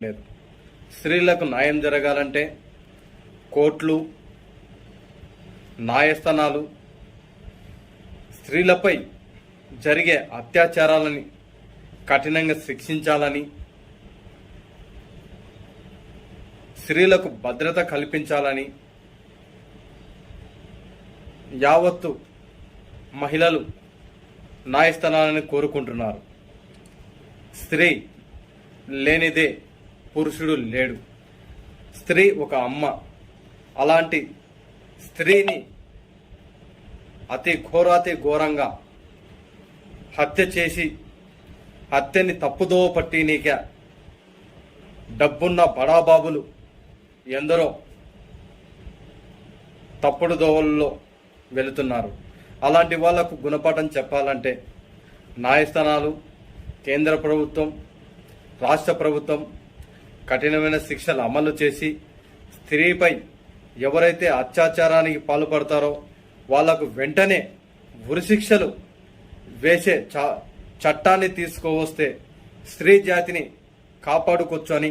లేదు. స్త్రీలకు న్యాయం జరగాలంటే కోర్టులు న్యాయస్థానాలు స్త్రీలపై జరిగే అత్యాచారాలని కఠినంగా శిక్షించాలని స్త్రీలకు భద్రత కల్పించాలని యావత్తు మహిళలు న్యాయస్థానాలని కోరుకుంటున్నారు. స్త్రీ లేనిదే పురుషుడు లేడు. స్త్రీ ఒక అమ్మ. అలాంటి స్త్రీని అతి ఘోరాతి ఘోరంగా హత్య చేసి హత్యని తప్పుదోవ పట్టినీక డబ్బున్న బడాబాబులు ఎందరో తప్పుడు దోవల్లో వెళుతున్నారు. అలాంటి వాళ్ళకు గుణపాఠం చెప్పాలంటే న్యాయస్థానాలు కేంద్ర ప్రభుత్వం రాష్ట్ర ప్రభుత్వం కఠినమైన శిక్షలు అమలు చేసి స్త్రీపై ఎవరైతే అత్యాచారానికి పాల్పడతారో వాళ్ళకు వెంటనే ఉరిశిక్షలు వేసే చ- చట్టాన్ని తీసుకువస్తే స్త్రీ జాతిని కాపాడుకోవచ్చు అని